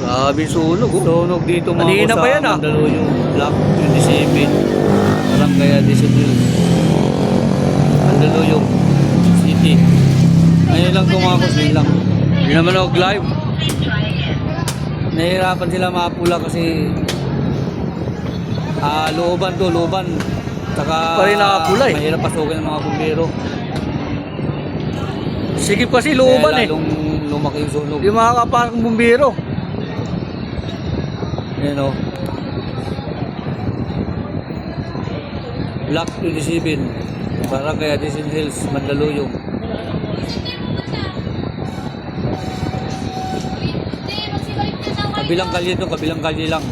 Grabe sunog. Oh. Sunog dito mga Kanina boss pa yan, ah. Mandaluyong Block 27. Barangay Adisunil. Mandaluyong City. Ngayon lang boss, ngayon lang. Hindi naman ako live. Nahihirapan sila mapula kasi ah looban to, looban. Saka Pa rin nakapula eh. Mahirap pasukin ng mga bumbero. Sige kasi looban Kaya eh. lalong lumaki yung sunog. Yung mga kaparang bumbiro. Yan o. Block 27. Barangay Addison Hills, Mandaluyong. Kabilang kalye to, kabilang kalye lang.